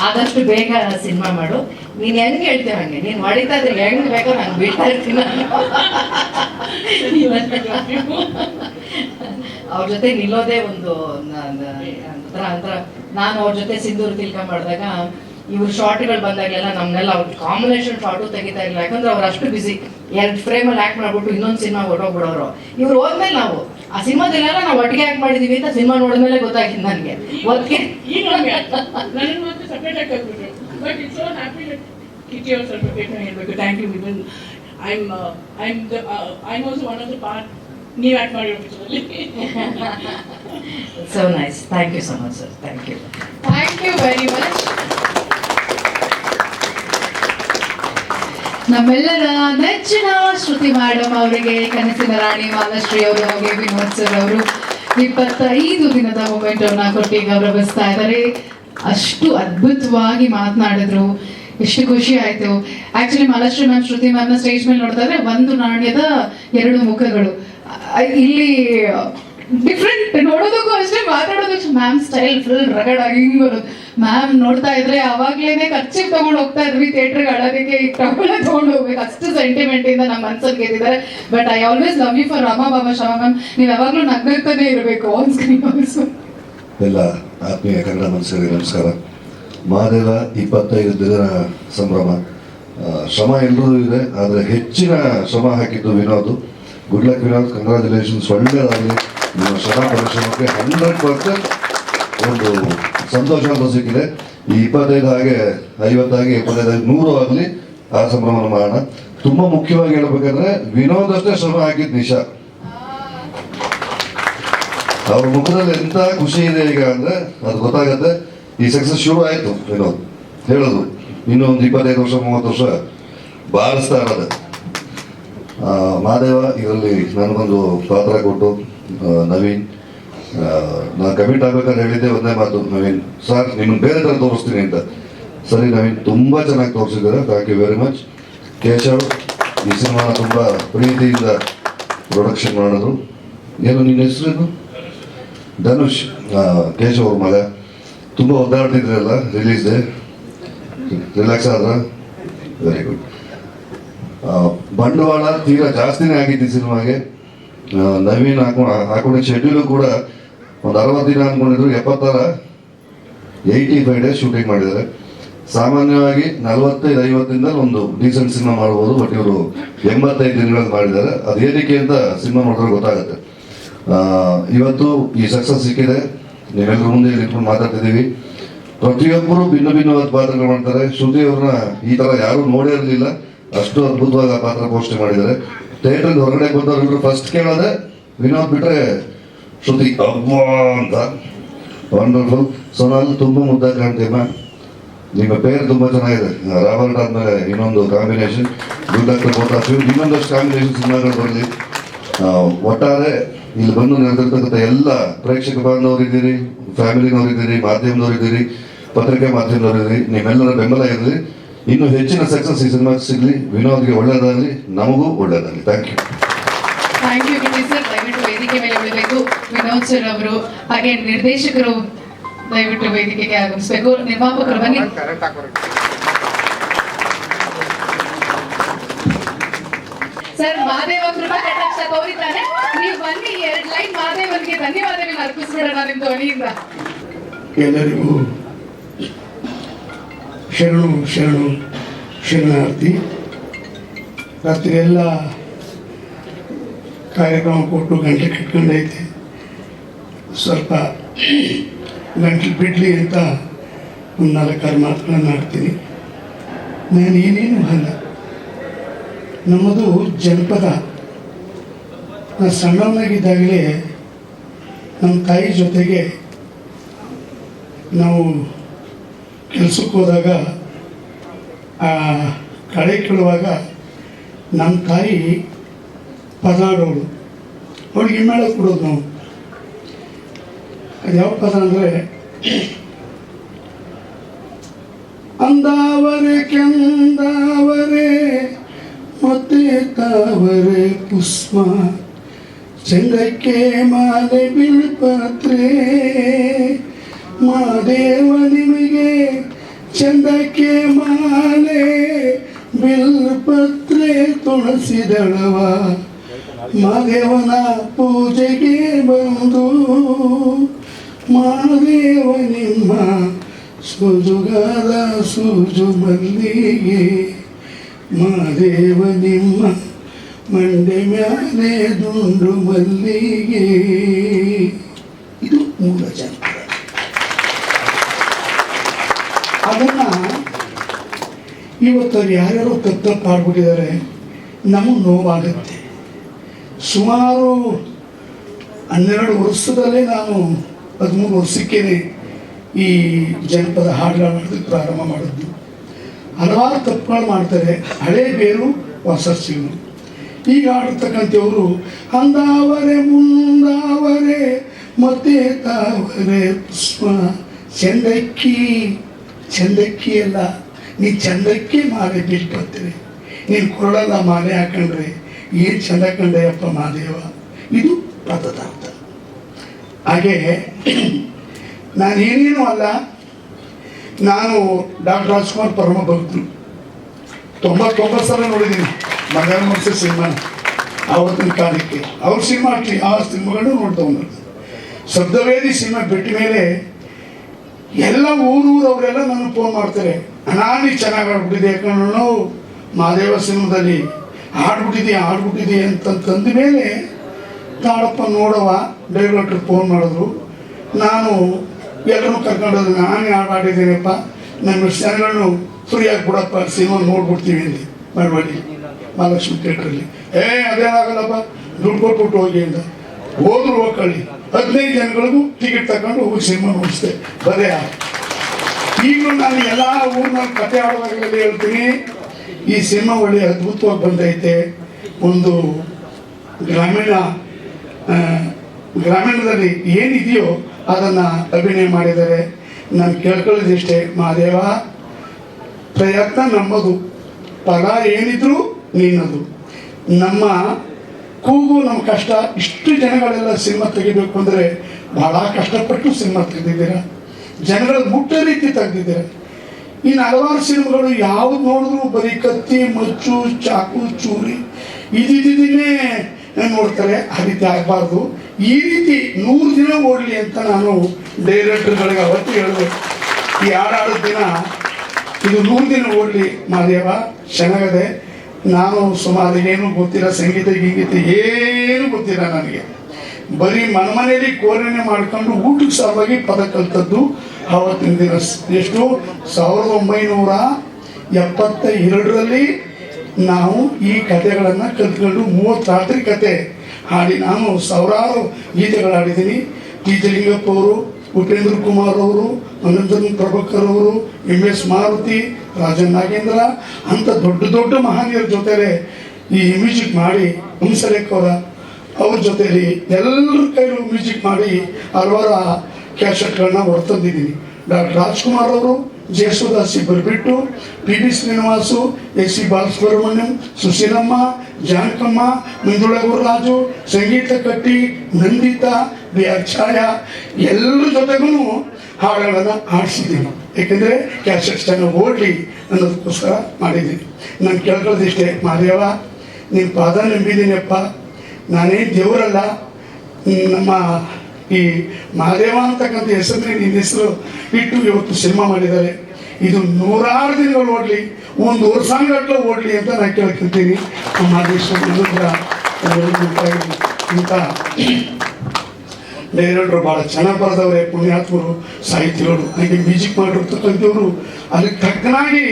ಆದಷ್ಟು ಬೇಗ ಸಿನಿಮಾ ಮಾಡು ನೀನು ಹೆಂಗೆ ಹೇಳ್ತೇವೆ ಹಂಗೆ ನೀನು ಹೊಡಿತಾ ಇದ್ರೆ ಹೆಂಗೆ ಬೇಕೋ ನಾನು ಬೀಳ್ತಾ ಇರ್ತೀನಿ ಅವ್ರ ಜೊತೆ ನಿಲ್ಲೋದೇ ಒಂದು ಒಂಥರ ಒಂಥರ ನಾನು ಅವ್ರ ಜೊತೆ ಸಿಂಧೂರು ತಿಲ್ಕ ಮಾಡಿದಾಗ ಇವ್ರು ಶಾರ್ಟ್ಗಳು ಬಂದಾಗೆಲ್ಲ ನಮ್ನೆಲ್ಲ ಅವ್ರ ಕಾಂಬಿನೇಷನ್ ಶಾರ್ಟು ತೆಗಿತಾ ಇಲ್ಲ. ಯಾಕಂದ್ರೆ ಅವ್ರು ಅಷ್ಟು ಬಿಸಿ ಎರಡು ಫ್ರೇಮಲ್ಲಿ ಆ್ಯಕ್ಟ್ ಮಾಡ್ಬಿಟ್ಟು ಇನ್ನೊಂದು ಸಿನಿಮಾ ಹೊರಟೋಗ್ಬಿಡೋರು. ಇವ್ರು ಹೋದ್ಮೇಲೆ ನಾವು ಆ ಸಿನಿಮಾದಲ್ಲೆಲ್ಲ ನಾವು ಒಟ್ಟಿಗೆ ಆ್ಯಕ್ಟ್ ಮಾಡಿದೀವಿ ಅಂತ ಸಿನಿಮಾ ನೋಡಿದ್ಮೇಲೆ ಗೊತ್ತಾಗಿದ್ದು ನನಗೆ. ಒಟ್ಟಿಗೆ thank you women I am I am the I am also one of the part ನೀವು ಆ್ಯಕ್ಟ್ ಮಾಡಿರೋ ಪಿಕ್ಚರಲ್ಲಿ so nice thank you so much sir thank you thank you very much ನಮ್ಮೆಲ್ಲರ ನೆಚ್ಚಿನ ಶ್ರುತಿ ಮೇಡಮ್ ಅವರಿಗೆ ಕನಸಿನ ರಾಣಿ ಮಾಲಶ್ರೀ ಅವರು ಹಾಗೆ ವಿನೋದ್ ಅವರು ಇಪ್ಪತ್ತೈದು ದಿನದ ಮೊಮೆಂಟ್ ಅವ್ರನ್ನ ಕೊಟ್ಟು ಗೌರವಿಸ್ತಾ ಇದ್ದಾರೆ. ಅಷ್ಟು ಅದ್ಭುತವಾಗಿ ಮಾತನಾಡಿದ್ರು. ಎಷ್ಟು ಖುಷಿ ಆಯ್ತು. ಆಕ್ಚುಲಿ ಮಾಲಶ್ರೀ ಮ್ಯಾಮ್ ಶ್ರುತಿ ಮ್ಯಾಮ್ನ ಸ್ಟೇಜ್ ಮೇಲೆ ನೋಡಿದ್ರೆ ಒಂದು ನಾಣ್ಯದ ಎರಡು ಮುಖಗಳು. ಇಲ್ಲಿ ಡಿಫ್ರೆಂಟ್ ನೋಡೋದಕ್ಕೂ ಅಷ್ಟೇ, ಮಾತಾಡೋದಕ್ಕೆ ಮ್ಯಾಮ್ ಸ್ಟೈಲ್ ಫುಲ್ ರಗಡ್ ಆಗಿ ಹಿಂಗ್ ಮ್ಯಾಮ್ ನೋಡ್ತಾ ಇದ್ರೆ ಅವಾಗ್ಲೇನೆ ಖರ್ಚಿಗೆ ತಗೊಂಡು ಹೋಗ್ತಾ ಇದ್ವಿ ಥಿಯೇಟರ್ಗೆ ಅಳೋದಕ್ಕೆ ಈಗ ಟವಲ ತಗೊಂಡು ಹೋಗ್ಬೇಕು. ಅಷ್ಟು ಸೆಂಟಿಮೆಂಟ್ ಇಂದ ನಮ್ಮ ಮನ್ಸಲ್ಲಿ ಗೆದ್ದಿದ್ದಾರೆ. But I always love you for Rama Baba Shama ma'am ನೀವು ಯಾವಾಗ್ಲೂ ನಗ್ನಗ್ತಾನೆ ಇರಬೇಕು ಆನ್ ಸ್ಕ್ರೀನ್ ಆಲ್ಸೋ ಎಲ್ಲ ಆತ್ಮೀಯ ಕನ್ನಡ ಮನಸ್ಸರಿಗೆ ನಮಸ್ಕಾರ. ಮಹಾದೇವ ಇಪ್ಪತ್ತೈದು ದಿನ ಸಂಭ್ರಮ. ಶ್ರಮ ಎಲ್ಲರೂ ಇದೆ, ಆದರೆ ಹೆಚ್ಚಿನ ಶ್ರಮ ಹಾಕಿದ್ದು Vinod. Good luck Vinod. Congratulations ಒಳ್ಳೆಯದಾಗಲಿ ಶ್ರಮ ಪರಿಶ್ರಮಕ್ಕೆ ಹಂಡ್ರೆಡ್ ಪರ್ಸೆಂಟ್ ಒಂದು ಸಂತೋಷ ಅಂತ ಸಿಕ್ಕಿದೆ. ಈ ಇಪ್ಪತ್ತೈದು ಹಾಗೆ ಐವತ್ತಾಗಿ ಇಪ್ಪತ್ತೈದು ನೂರು ಆಗಲಿ ಆ ಸಂಭ್ರಮನ ಮಾಡೋಣ. ತುಂಬ ಮುಖ್ಯವಾಗಿ ಹೇಳ್ಬೇಕಂದ್ರೆ ವಿನೋದ್ ಅಷ್ಟೇ ಶ್ರಮ ಹಾಕಿದ್ ನಿಶಾ. ಅವ್ರ ಮುಖದಲ್ಲಿ ಎಂತ ಖುಷಿ ಇದೆ ಈಗ ಅಂದ್ರೆ ಅದು ಗೊತ್ತಾಗತ್ತೆ, ಈ ಸಕ್ಸಸ್ ಶುರು ಆಯ್ತು ವಿನೋದ್. ಹೇಳೋದು, ಇನ್ನೊಂದು ಇಪ್ಪತ್ತೈದು ವರ್ಷ, ಮೂವತ್ತು ವರ್ಷ ಬಾರಿಸ್ತಾ ಇರೋದು. ಮಹಾದೇವ, ಇದರಲ್ಲಿ ನನಗೊಂದು ಪಾತ್ರ ಕೊಟ್ಟು ನವೀನ್ ನಾನು ಕಮಿಟ್ ಆಗ್ಬೇಕಾದ್ರೆ ಹೇಳಿದ್ದೆ, ಒಂದೇ ಮಾತು, ನವೀನ್ ಸರ್ ನಿಮ್ಗೆ ಬೇರೆ ಥರ ತೋರಿಸ್ತೀನಿ ಅಂತ. ಸರಿ, ನವೀನ್, ತುಂಬ ಚೆನ್ನಾಗಿ ತೋರಿಸಿದ್ದಾರೆ. Thank you very much Keshav, ಈ ಸಿನಿಮಾನ ತುಂಬ ಪ್ರೀತಿಯಿಂದ ಪ್ರೊಡಕ್ಷನ್ ಮಾಡಿದ್ರು. ಏನು ನಿನ್ನ ಹೆಸರೇನು ಧನುಷ್ ಕೇಶವ್ ಅವ್ರ ಮಗ. ತುಂಬ ಒದ್ದಾಡ್ತಿದ್ರಲ್ಲ ರಿಲೀಸ್ ಡೇ ರಿಲ್ಯಾಕ್ಸ್ ಆದ್ರ? ವೆರಿ ಗುಡ್ ಬಂಡವಾಳ ತೀರಾ ಜಾಸ್ತಿನೇ ಆಗಿತ್ತು ಸಿನಿಮಾಗೆ. ನವೀನ್ ಹಾಕೊಂಡು ಹಾಕೊಂಡಿದ್ದ ಶೆಡ್ಯೂಲು ಕೂಡ ಒಂದು ಅರವತ್ತು ದಿನ ಅಂದ್ಕೊಂಡಿದ್ರು ಎಪ್ಪತ್ತರ ಏಯ್ಟಿ ಫೈವ್ ಡೇಸ್ ಶೂಟಿಂಗ್ ಮಾಡಿದ್ದಾರೆ. ಸಾಮಾನ್ಯವಾಗಿ ನಲವತ್ತೈದು ಐವತ್ತಿಂದ ಒಂದು ಡೀಸೆಂಟ್ ಸಿನಿಮಾ ಮಾಡ್ಬೋದು ಬಟ್ ಇವರು ಎಂಬತ್ತೈದು ದಿನಗಳಲ್ಲಿ ಮಾಡಿದ್ದಾರೆ. ಅದು ಏನಕ್ಕೆ ಅಂತ ಸಿನಿಮಾ ನೋಡಿದ್ರೆ ಗೊತ್ತಾಗುತ್ತೆ. ಇವತ್ತು ಈ ಸಕ್ಸಸ್ ಸಿಕ್ಕಿದೆ. ನೀವೆಲ್ಲರೂ ಮುಂದೆ ನಿಂತ್ಕೊಂಡು ಮಾತಾಡ್ತಿದ್ದೀವಿ. ಪ್ರತಿಯೊಬ್ಬರು ಭಿನ್ನ ಭಿನ್ನವಾದ ಪಾತ್ರಗಳು ಮಾಡ್ತಾರೆ. ಶ್ರುತಿ ಅವ್ರನ್ನ ಈ ತರ ಯಾರು ನೋಡಿರಲಿಲ್ಲ ಅಷ್ಟು ಅದ್ಭುತವಾಗಿ ಆ ಪಾತ್ರ ಪೋಸ್ಟ್ ಮಾಡಿದ್ದಾರೆ. ಥಿಯೇಟರ್ ಹೊರಗಡೆ ಬಂದವರು ಫಸ್ಟ್ ಕೇಳೋದೆ ವಿನೋದ್ ಬಿಟ್ರೆ ಶ್ರುತಿ. ಅಬ್ಬಾ ಅಂತ. ವಂಡರ್ಫುಲ್ ಸೊನಾಲ್ ತುಂಬ ಮುದ್ದಾಗಿ ಕಾಣ್ತೀಮ್ಮ ನಿಮ್ಮ ಪೇರ್ ತುಂಬ ಚೆನ್ನಾಗಿದೆ. ರಾಬರ್ಟ್ ಆದಮೇಲೆ ಇನ್ನೊಂದು ಕಾಂಬಿನೇಷನ್ ಗುಡ್ ಡಾಕ್ಟರ್ ಬೋಟಾಫ್ ಇನ್ನೊಂದಷ್ಟು ಕಾಂಬಿನೇಷನ್ ಸಿನಿಮಾಗಳು ಬರಲಿ. ಒಟ್ಟಾರೆ ಇಲ್ಲಿ ಬಂದು ನೆರೆದಿರ್ತಕ್ಕಂಥ ಎಲ್ಲ ಪ್ರೇಕ್ಷಕ ಬಾಂಧವರಿದ್ದೀರಿ ಫ್ಯಾಮಿಲಿನವರಿದ್ದೀರಿ ಮಾಧ್ಯಮದವರಿದ್ದೀರಿ ಪತ್ರಿಕೆ ಮಾಧ್ಯಮದವರಿದ್ದೀರಿ ನಿಮ್ಮೆಲ್ಲರ ಬೆಂಬಲ ಇರಲಿ. ಇನ್ನು ಹೆಚ್ಚಿನ ಸಕ್ಸಸ್ ಈ ಸಿನಿಮಾ ಸಿಗಲಿ ವಿನೋದ್ಗೆ ಒಳ್ಳೆಯದಾಗಲಿ ನಮಗೂ ಒಳ್ಳೆಯದಾಗಲಿ thank you thank you sir ದಯವಿಟ್ಟು ವೇದಿಕೆ ಮೇಲೆ ಉಳಿಬೇಕು ವಿನೋದ್ ಸರ್ ಅವರು ಹಾಗೆ ನಿರ್ದೇಶಕರು ದಯವಿಟ್ಟು ವೇದಿಕೆಗೆ ಆಗಮಿಸಬೇಕು. ನಿರ್ಮಾಪಕರು ಬನ್ನಿ. ಸರ್ ಮಹಾದೇವ ಕೃಪಾ ಕಟಾಕ್ಷ ತೋರಿದ್ದಾನೆ. ನೀವು ಬನ್ನಿ ಎರಡು ಲೈನ್ ಮಹಾದೇವನಿಗೆ ಧನ್ಯವಾದಗಳನ್ನ ಅರ್ಪಿಸ್ಬಿಡೋಣ ನಿಮ್ಮ ಧ್ವನಿಯಿಂದ ಎಲ್ಲರಿಗೂ ಶರಣು ಶರಣು ಶರಣಾರ್ಥಿ ರಾತ್ರಿ ಎಲ್ಲ ಕಾರ್ಯಕ್ರಮ ಕೊಟ್ಟು ಗಂಟೆ ಕಟ್ಕೊಂಡೈತೆ. ಸ್ವಲ್ಪ ಗಂಟಲು ಬಿಡಲಿ ಅಂತ ಒಂದು ನಾಲ್ಕಾರು ಮಾತುಗಳನ್ನು ಆಡ್ತೀನಿ. ನಾನು ಏನೇನು ಅಲ್ಲ. ನಮ್ಮದು ಜನಪದ. ನಾನು ಸಣ್ಣವನಾಗಿದ್ದಾಗಲೇ ನಮ್ಮ ತಾಯಿ ಜೊತೆಗೆ ನಾವು ಕೆಲ್ಸಕ್ಕೆ ಹೋದಾಗ ಕಳೆ ಕೀಳುವಾಗ ನಮ್ಮ ತಾಯಿ ಪದಾಡೋಳು ಅವಳಿಗೆ ಮೇಳ ಕೊಡೋದು ನಾವು. ಅದು ಯಾವ ಪದ ಅಂದರೆ, ಅಂದಾವರೆ ಕೆಂದಾವರೆ ಮತ್ತೆ ತಾವರೆ ಪುಷ್ಪ ಚಂದಕ್ಕೆ ಮಾಲೆ ಬಿಲ್ಪತ್ರೆ. ಮಾದೇವ ನಿಮಗೆ ಚಂದಕ್ಕೆ ಮಾಲೆ, ಬಿಲ್ಪತ್ರೆ ತುಳಸಿದಳವ ಮಾದೇವನ ಪೂಜೆಗೆ ಬಂದು ಮಾದೇವ ನಿಮ್ಮ ಸುಜುಗಾದ ಸೂಜು ಮಲ್ಲಿಗೆ ಮಾದೇವ ನಿಮ್ಮ ಮಂಡೆ ಮ್ಯಾಲೆ ದುಂಡು ಮಲ್ಲಿಗೆ. ಇದು ಮೂಲ ಜನಪದ ಅದನ್ನ ಇವತ್ತು ಯಾರ್ಯಾರೋ ತಪ್ಪು ತಪ್ಪು ಆಡ್ಬಿಟ್ಟಿದ್ದಾರೆ ನಮಗೆ ನೋವಾಗುತ್ತೆ. ಸುಮಾರು ಹನ್ನೆರಡು ವರ್ಷದಲ್ಲೇ ನಾನು ಹದಿಮೂರು ವರ್ಷಕ್ಕೇನೆ ಈ ಜನಪದ ಹಾಡುಗಳು ಮಾಡೋದಕ್ಕೆ ಪ್ರಾರಂಭ ಮಾಡಿದ್ದು. ಹಲವಾರು ತಪ್ಪುಗಳು ಮಾಡ್ತಾರೆ, ಹಳೆ ಬೇರು ಹೊಸ ಸಿಗು ಈಗ ಆಡಿರ್ತಕ್ಕಂಥವ್ರು ಅಂದಾವರೆ ಮುಂದಾವರೆ ಮತ್ತೆ ತಾವರೆ ಪುಷ್ಪ, ಚಂದಕ್ಕಿ ಚಂದಕ್ಕಿ ಅಲ್ಲ. ನೀ ಚಂದಕ್ಕೆ ಮಾಲೆ ಬಿಟ್ಬರ್ತೀರಿ ನೀನು ಕೊರಳಲ್ಲ ಮಾಲೆ ಹಾಕೊಂಡ್ರೆ ಏನು ಚಂದ ಕಂಡೆಯಪ್ಪ ಮಾದೇವ ಇದು ಪದದಾರ್ಥ ಹಾಗೆ ನಾನೇನೇನು ಅಲ್ಲ, ನಾನು ಡಾಕ್ಟರ್ ರಾಜ್ಕುಮಾರ್ ಪರಮ ಭಕ್ತರು. ತೊಂಬತ್ತೊಂಬತ್ತು ಸಲ ನೋಡಿದ್ದೀನಿ, ಮಗನ ಮನಸ್ಸು ಸಿನಿಮಾ. ಆವತ್ತಿನ ಕಾಲಕ್ಕೆ. ಅವ್ರ ಸಿನಿಮಾ ಆ ಸಿನಿಮಾಗಳನ್ನೂ ನೋಡ್ತಾ ನೋಡ್ತವನು ಶಬ್ದವೇದಿ ಸಿನಿಮಾ ಬಿಟ್ಟ ಮೇಲೆ ಎಲ್ಲ ಊರೂರವರೆಲ್ಲ ನನಗೆ ಫೋನ್ ಮಾಡ್ತಾರೆ. ಅಣ್ಣ, ನೀ ಚೆನ್ನಾಗಿ ಆಡ್ಬಿಟ್ಟಿದೆ ನಾವು ಮಹಾದೇವ ಸಿನಿಮಾದಲ್ಲಿ ಆಡ್ಬಿಟ್ಟಿದೆ ಆಡ್ಬಿಟ್ಟಿದೆ ಅಂತಂತಂದ ಮೇಲೆ ತಾಳಪ್ಪ ನೋಡವ ಡೈರೆಕ್ಟ್ರಿಗೆ ಫೋನ್ ಮಾಡಿದ್ರು. ನಾನು ಎಲ್ಲರೂ ಕರ್ಕೊಂಡು ನಾನೇ ಹಾಡು ಆಡಿದ್ದೀನಪ್ಪ ನಮ್ಮ ಫ್ರೀ ಫ್ರೀಯಾಗಿ ಬಿಡಪ್ಪ, ಸಿನಿಮಾ ನೋಡ್ಬಿಡ್ತೀವಿ ಇಲ್ಲಿ ಮಾಡಬೇಡಿ ಮಹಾಲಕ್ಷ್ಮಿ ಥಿಯೇಟ್ರಲ್ಲಿ. ಏ, ಅದೇನಾಗಲ್ಲಪ್ಪ? ದುಡ್ಡು ಕೊಟ್ಬಿಟ್ಟು ಹೋಗಿ ಅಂತ. ಹೋದ್ರು ಹೋಗಿ ಹದಿನೈದು ಜನಗಳಿಗೂ ಟಿಕೆಟ್ ತಗೊಂಡು ಹೋಗಿ ಸಿನಿಮಾ ನೋಡಿಸ್ದೆ. ಬರೇ ಈಗಲೂ ನಾನು ಎಲ್ಲ ಊರಿನಲ್ಲಿ ಕತೆ ಆಡುವಾಗಲೆಲ್ಲ ಹೇಳ್ತೀನಿ. ಈ ಸಿನಿಮಾ ಒಳ್ಳೆ ಅದ್ಭುತವಾಗಿ ಬಂದೈತೆ. ಒಂದು ಗ್ರಾಮೀಣ ಗ್ರಾಮೀಣದಲ್ಲಿ ಏನಿದೆಯೋ ಅದನ್ನು ಅಭಿನಯ ಮಾಡಿದ್ದಾರೆ. ನಾನು ಕೇಳ್ಕೊಳ್ಳೋದಿಷ್ಟೇ ಮಹಾದೇವ. ಪ್ರಯತ್ನ ನಮ್ಮದು. ಫಲ ಏನಿದ್ರು ನೀನದು ನಮ್ಮ ಕೂಗು ನಮ್ಮ ಕಷ್ಟ. ಇಷ್ಟು ಜನಗಳೆಲ್ಲ ಸಿನಿಮಾ ತೆಗಿಬೇಕು ಅಂದರೆ ಬಹಳ ಕಷ್ಟಪಟ್ಟು ಸಿನಿಮಾ ತೆಗೆದಿದ್ದೀರ? ಜನಗಳ ಮುಟ್ಟ ರೀತಿ ತೆಗೆದಿದ್ದೀರ? ಇನ್ನು ಹಲವಾರು ಸಿನಿಮಾಗಳು ಯಾವ್ದು ನೋಡಿದ್ರು ಬರೀ ಕತ್ತಿ, ಮಚ್ಚು, ಚಾಕು, ಚೂರಿ ಇದಿದ್ದಿನೇ ನೋಡ್ತಾರೆ. ಆ ರೀತಿ ಆಗಬಾರ್ದು. ಈ ರೀತಿ ನೂರು ದಿನ ಓಡಲಿ ಅಂತ ನಾನು ಡೈರೆಕ್ಟರ್ಗಳಿಗೆ ಅವತ್ತು ಹೇಳಿದೆ. ಈ ಆಡಾಡೋ ದಿನ ಇದು ನೂರು ದಿನ ಓಡಲಿ ಮಾದೇವ ಚೆನ್ನಾಗದೆ ನಾನು ಸುಮಾರು ಏನು ಗೊತ್ತಿಲ್ಲ, ಸಂಗೀತ ಗೀಗೀತ ಏನು ಗೊತ್ತಿಲ್ಲ ನನಗೆ. ಬರೀ ಮನಮನೆಯಲ್ಲಿ ಕೋರಣೆ ಮಾಡ್ಕೊಂಡು ಊಟಕ್ಕೆ ಸಲುವಾಗಿ ಪದ ಕಲ್ತದ್ದು ಆವತ್ತಿನ ದಿನ. ಎಷ್ಟು? ಸಾವಿರದ ಒಂಬೈನೂರ ಎಪ್ಪತ್ತ ಎರಡರಲ್ಲಿ ನಾವು ಈ ಕಥೆಗಳನ್ನು ಕಲ್ತ್ಕೊಂಡು ಮೂವತ್ತು ರಾತ್ರಿ ಕತೆ ಹಾಡಿ ನಾನು ಸಾವಿರಾರು ಗೀತೆಗಳು ಹಾಡಿದ್ದೀನಿ. ಟಿ ಅವರು, ಉಪೇಂದ್ರ ಕುಮಾರ್ ಅವರು ಅನಂತನ್ ಪ್ರಭಾಕರ್ ಅವರು, ಎಂ ಎಸ್ ಮಾರುತಿ ರಾಜನ್ ನಾಗೇಂದ್ರ, ಅಂತ ದೊಡ್ಡ ದೊಡ್ಡ ಮಹನೀಯರ ಜೊತೆಲೆ ಈ ಮ್ಯೂಸಿಕ್ ಮಾಡಿ ಹಂಸಲೇಖ ಅವರ ಜೊತೆಲಿ ಎಲ್ಲರ ಕೈಲೂ ಮ್ಯೂಸಿಕ್ ಮಾಡಿ ಹಲವಾರು ಕ್ಯಾಸೆಟ್ಗಳನ್ನ ಹೊರತಂದಿದ್ದೀನಿ ಡಾಕ್ಟರ್ ರಾಜ್ಕುಮಾರ್ ಅವರು, ಜಯಸುದಾಸ್ ಇಬ್ಬರು ಬಿಟ್ಟು P B Srinivas S C Balasubrahmanyam, Susheelamma, Janakamma Manjula Raju, Sangeetha Katti, Nanditha B R ಛಾಯಾ, ಎಲ್ಲರ ಜೊತೆಗೂ ಹಾಡುಗಳನ್ನು ಹಾಡಿಸಿದ್ದೀನಿ. ಏಕೆಂದರೆ ಕ್ಯಾಸೆಟ್ಸ್ ಚೆನ್ನಾಗಿ ಓಡಲಿ ಅನ್ನೋದಕ್ಕೋಸ್ಕರ ಮಾಡಿದ್ದೀನಿ. ನಾನು ಕೇಳ್ಕೊಳ್ಳೋದಿಷ್ಟೇ ಮಾದೇವ ನಿನ್ನ ಪಾದ ನಂಬಿದ್ದೀನಪ್ಪ ನಾನೇ ದೇವರಲ್ಲ. ನಮ್ಮ ಈ ಮಹಾದೇವ ಅಂತಕ್ಕಂಥ ಹೆಸರಿನ ನಿನ್ನ ಹೆಸರು ಇಟ್ಟು ಇವತ್ತು ಸಿನಿಮಾ ಮಾಡಿದ್ದಾರೆ. ಇದು ನೂರಾರು ದಿನಗಳು ಓಡಲಿ, ಒಂದು ವರ್ಷಾಂಗಟ್ಲೆ ಓಡಲಿ ಅಂತ ನಾನು ಕೇಳ್ಕೊಂತೀನಿ ಮಹದೇಶ್ವರ ಇಂಥ ಡೈರೆಕ್ಟ್ರು ಭಾಳ ಚೆನ್ನಾಗಿ ಬರೆದವ್ರೆ ಪುಣ್ಯಾತ್ಮರು, ಸಾಹಿತಿಗಳು, ಹಾಗೆ ಮ್ಯೂಸಿಕ್ ಮಾಡಿರ್ತಕ್ಕಂಥವ್ರು ಅದಕ್ಕೆ ತಕ್ಕನಾಗಿ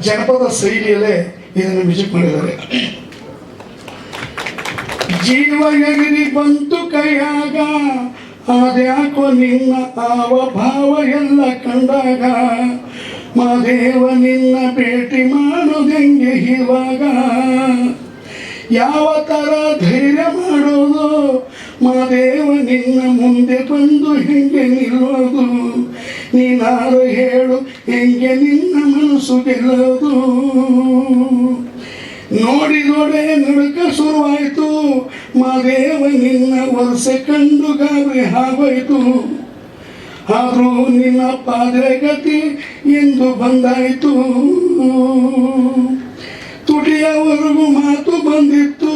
ಜನಪದ ಶೈಲಿಯಲ್ಲೇ ಇದನ್ನು ಮ್ಯೂಸಿಕ್ ಮಾಡಿದ್ದಾರೆ. ಜೀವ ಎಗಿರಿ ಬಂತು ಕೈಯಾಗ ಅದ್ಯಾಕೋ ನಿನ್ನ ಆವ ಭಾವ ಎಲ್ಲ ಕಂಡಾಗ ಮಾದೇವ ನಿನ್ನ ಭೇಟಿ ಮಾಡೋದೆಂಗೆ ಇವಾಗ ಯಾವ ಥರ ಧೈರ್ಯ ಮಾಡೋದು ಮಾದೇವ, ನಿನ್ನ ಮುಂದೆ ಬಂದು ಹೆಂಗೆ ನಿಲ್ಲೋದು? ನೀನಾರು ಹೇಳು, ಹೆಂಗೆ ನಿನ್ನ ಮನಸ್ಸು ಗೆಲ್ಲೋದು? ನೋಡಿ ನೋಡೆ ನಡುಕ ಶುರುವಾಯಿತು. ಮಾದೇವ, ನಿನ್ನ ವಲಸೆ ಕಂಡು ಗಾಬರಿ ಆಗೋಯ್ತು ಆದರೂ ನಿನ್ನ ಪಾದ್ರೆ ಗತಿ ಎಂದು ಬಂದಾಯಿತು. ತುಟಿಯವರೆಗೂ ಮಾತು ಬಂದಿತ್ತು.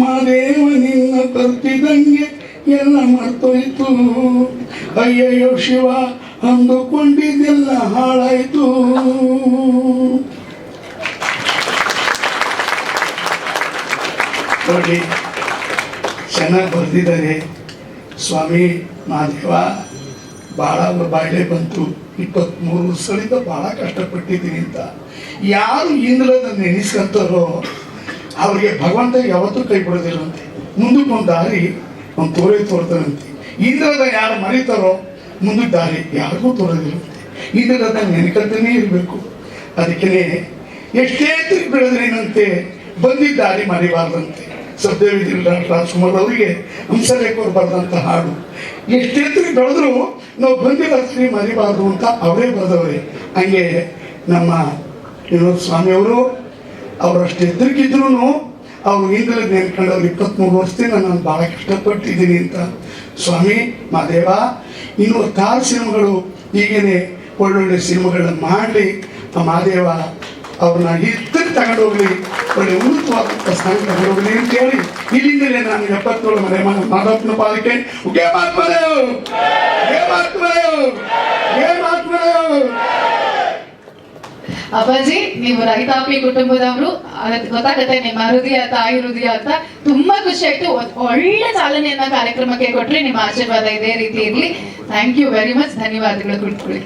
ಮಾದೇವ ನಿನ್ನ ತರ್ತಿದಂಗೆ ಎಲ್ಲ ಮರ್ತೋಯ್ತು. ಅಯ್ಯಯ್ಯೋ ಶಿವ, ಅಂದುಕೊಂಡಿದ್ದೆಲ್ಲ ಹಾಳಾಯ್ತು. ನೋಡಿ, ಚೆನ್ನಾಗಿ ಬರೆದಿದ್ದಾರೆ. ಸ್ವಾಮಿ ಮಾದೇವ ಭಾಳ ಬಾಯಿಲೆ ಬಂತು. ಇಪ್ಪತ್ತ್ಮೂರು ವರ್ಷದಿಂದ ಭಾಳ ಕಷ್ಟಪಟ್ಟಿದ್ದೀನಿ ಅಂತ. ಯಾರು ಇಂದ್ರನ ನೆನೆಸ್ಕೊಂತಾರೋ, ಅವ್ರಿಗೆ ಭಗವಂತ ಯಾವತ್ತೂ ಕೈ ಬಿಡೋದಿಲ್ಲಂತೆ. ಮುಂದಕ್ಕೆ ಒಂದು ದಾರಿ ಒಂದು ತೋರೆ ತೋರ್ತಾನಂತೆ. ಇಂದ್ರದ ಯಾರು ಮರೀತಾರೋ, ಮುಂದಕ್ಕೆ ದಾರಿ ಯಾರಿಗೂ ತೋರೋದಿಲ್ಲಂತೆ. ಇಂದ್ರದ ನೆನಕಂತನೇ ಇರಬೇಕು. ಅದಕ್ಕೆ ಎಷ್ಟೇ ತಿರುಗಿ ಬೆಳೆದ್ರೇನಂತೆ ಬಂದಿದ್ದ ದಾರಿ ಮರಿಬಾರ್ದಂತೆ. ಡಾಕ್ಟರ್ ರಾಜ್ಕುಮಾರ್ ಅವರಿಗೆ ಹಂಸಲೇಖ ಕೋರ್ಬಾರ್ದಂತ ಹಾಡು. ಎಷ್ಟೇ ತಿರುಗಿ ಬೆಳೆದ್ರು ನಾವು ಬಂದಿರೋ ದಾರಿ ಮರಿಬಾರ್ದು ಅಂತ ಅವರೇ ಬರೆದವ್ರೆ. ಹಂಗೆ ನಮ್ಮ ವಿನೋದ್ ಸ್ವಾಮಿಯವರು ಅವರಷ್ಟು ಎದುರಿಗಿದ್ರು ಅವ್ರು ಈಗಲೇ ನೆನ್ಕೊಂಡವ್ರು ಇಪ್ಪತ್ಮೂರು ವರ್ಷದಿಂದ ನಾನು ಭಾಳ ಕಷ್ಟಪಟ್ಟಿದ್ದೀನಿ ಅಂತ. ಸ್ವಾಮಿ ಮಾದೇವ ಇನ್ನು ತಾರು ಸಿನಿಮಾಗಳು ಈಗೇನೆ ಒಳ್ಳೊಳ್ಳೆ ಸಿನಿಮಾಗಳನ್ನ ಮಾಡಲಿ. ಆ ಮಾದೇವ ಅವ್ರನ್ನ ತಗೊಂಡು ತಗೊಂಡೋಗ್ಲಿ ಒಳ್ಳೆ ಉನ್ನತವಾದಂಥ ಸ್ಥಾನ ತಗೊಂಡೋಗ್ಲಿ ಅಂತ ಹೇಳಿ ಇಲ್ಲಿಂದಲೇ ನಾನು ಎಪ್ಪತ್ತೇಳು ಮನೆ ಮಾಧವಪ್ಪನ ಪಾದಕ್ಕೆ ಪಾಲಿಕೆ. ಮಾತ್ಮರೆ ಉಗೆ ಮಾತ್ಮರೆ ಅಪ್ಪಾಜಿ, ನೀವು ರೈತಾಪಿ ಕುಟುಂಬದವರು ಗೊತ್ತಾಗತ್ತೆ, ನಿಮ್ಮ ಹೃದಯ ತಾಯಿ ಹೃದಯ ಅಂತ ತುಂಬಾ ಖುಷಿ ಆಯ್ತು ಒಳ್ಳೆ ಚಾಲನೆಯನ್ನ ಕಾರ್ಯಕ್ರಮಕ್ಕೆ ಕೊಟ್ರಿ, ನಿಮ್ಮ ಆಶೀರ್ವಾದ ಇದೇ ರೀತಿ ಇರ್ಲಿ. ಥ್ಯಾಂಕ್ ಯು ವೆರಿ ಮಚ್ ಧನ್ಯವಾದಗಳು ಕುಟ್ಕೊಳ್ಳಿ